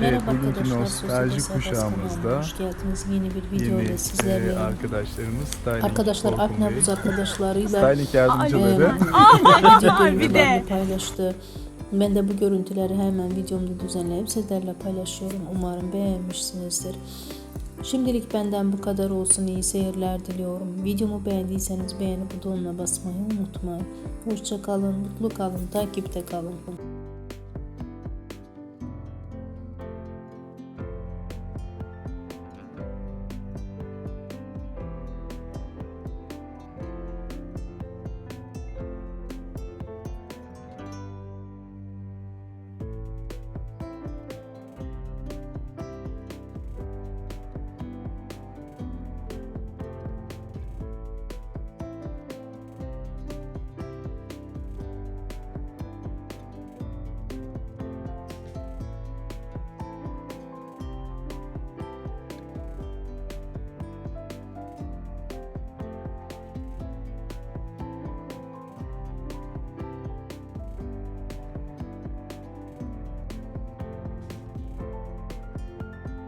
Merhaba bugünkü nostalji kuşağımızda Hoş geldiniz. Yeni bir video Yeni ile e, arkadaşlarımız Styling Arkadaşlar Korkun Akna Buz arkadaşlarıyla Styling yardımcıları bir de. paylaştı. Ben de bu görüntüleri hemen videomda düzenleyip sizlerle paylaşıyorum. Umarım beğenmişsinizdir. Şimdilik benden bu kadar olsun. İyi seyirler diliyorum. Videomu beğendiyseniz beğeni butonuna basmayı unutmayın. Hoşça kalın, mutlu kalın, takipte kalın.